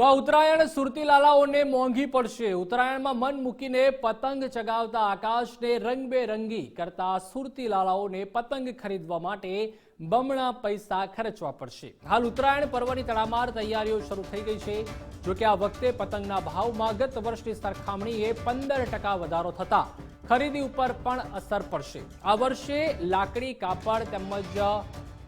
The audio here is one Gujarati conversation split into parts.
તો આ ઉત્તરાયણ સુરતી લાલાઓને મોંઘી પડશે. ઉત્તરાયણમાં મન મૂકીને પતંગ ચગાવતા આકાશને રંગબેરંગી કરતા સુરતી લાલાઓને પતંગ ખરીદવા માટે બમણા પૈસા ખર્ચવા પડશે. હાલ ઉત્તરાયણ પર્વની તડામાર તૈયારીઓ શરૂ થઈ ગઈ છે. જોકે આ વખતે પતંગના ભાવમાં ગત વર્ષની સરખામણીએ પંદર ટકા વધારો થતા ખરીદી ઉપર પણ અસર પડશે. આ વર્ષે લાકડી, કાપડ તેમજ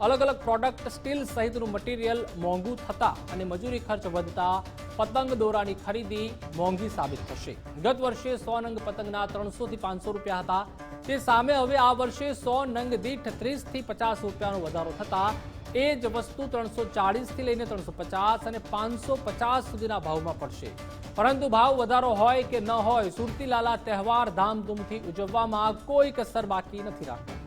અલગ અલગ પ્રોડક્ટ સ્ટીલ સહિતનું મટીરિયલ મોંઘું થતા અને મજૂરી ખર્ચ વધતા પતંગ દોરાની ખરીદી મોંઘી સાબિત થશે. ગત વર્ષે સો નંગ પતંગના ત્રણસો થી પાંચસો રૂપિયા હતા. તે સામે હવે આ વર્ષે સો નંગ દીઠ ત્રીસથી પચાસ રૂપિયાનો વધારો થતા એ જ વસ્તુ ત્રણસો ચાળીસથી લઈને ત્રણસો પચાસ અને પાંચસો પચાસ સુધીના ભાવમાં પડશે. પરંતુ ભાવ વધારો હોય કે ન હોય, સુરતીલાલા તહેવાર ધામધૂમથી ઉજવવામાં કોઈ કસર બાકી નથી રાખતા.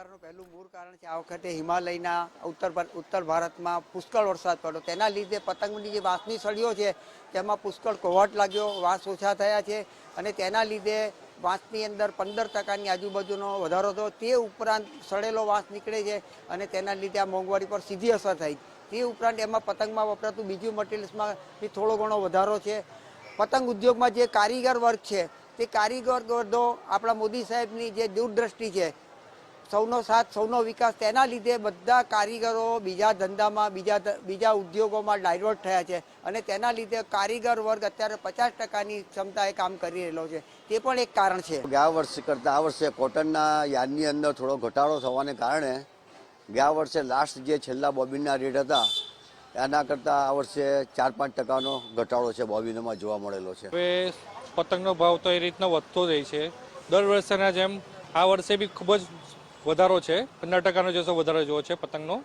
વધારાનું પહેલું મૂળ કારણ છે આ વખતે હિમાલયના ઉત્તર ઉત્તર ભારતમાં પુષ્કળ વરસાદ પડ્યો. તેના લીધે પતંગની જે વાંસની સળીઓ છે, તેમાં પુષ્કળ કોવાટ લાગ્યો, વાંસ ઓછા થયા છે અને તેના લીધે વાંસની અંદર પંદર ટકાની આજુબાજુનો વધારો થયો. તે ઉપરાંત સડેલો વાંસ નીકળે છે અને તેના લીધે આ મોંઘવારી પર સીધી અસર થઈ તે ઉપરાંત એમાં પતંગમાં વપરાતું બીજું મટીરિયલ્સમાં બી થોડો ઘણો વધારો છે. પતંગ ઉદ્યોગમાં જે કારીગર વર્ગ છે, તે કારીગર વર્ગો આપણા મોદી સાહેબની જે દૂરદ્રષ્ટિ છે સૌનો સાથ સૌનો વિકાસ. તેના લીધે બધા કારીગરો બીજા ધંધામાં બીજા બીજા ઉદ્યોગોમાં ડાયવર્ટ થયા છે અને તેના લીધે કારીગર વર્ગ અત્યારે પચાસ ટકાની ક્ષમતાએ કામ કરી રહેલો છે. તે પણ એક કારણ છે. ગયા વર્ષે કરતાં આ વર્ષે કોટનના યાર્ડની અંદર થોડો ઘટાડો થવાને કારણે ગયા વર્ષે લાસ્ટ જે છેલ્લા બોબિનના રેટ હતા એના કરતાં આ વર્ષે ચાર પાંચ ટકાનો ઘટાડો છે બોબીનોમાં જોવા મળેલો છે. હવે પતંગનો ભાવ તો એ રીતનો વધતો જાય છે. દર વર્ષેના જેમ આ વર્ષે બી ખૂબ જ વધારો છે. પંદર ટકાનો જેસો વધારો જોવો છે પતંગનો.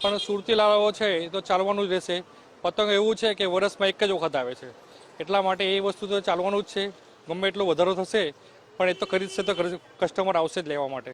પણ સુરતી લાલાઓ છે એ તો ચાલવાનું જ રહેશે. પતંગ એવું છે કે વરસમાં એક જ વખત આવે છે. એટલા માટે એ વસ્તુ તો ચાલવાનું જ છે. ગમે એટલો વધારો થશે, પણ એ તો ખરીદશે તો કસ્ટમર આવશે જ લેવા માટે.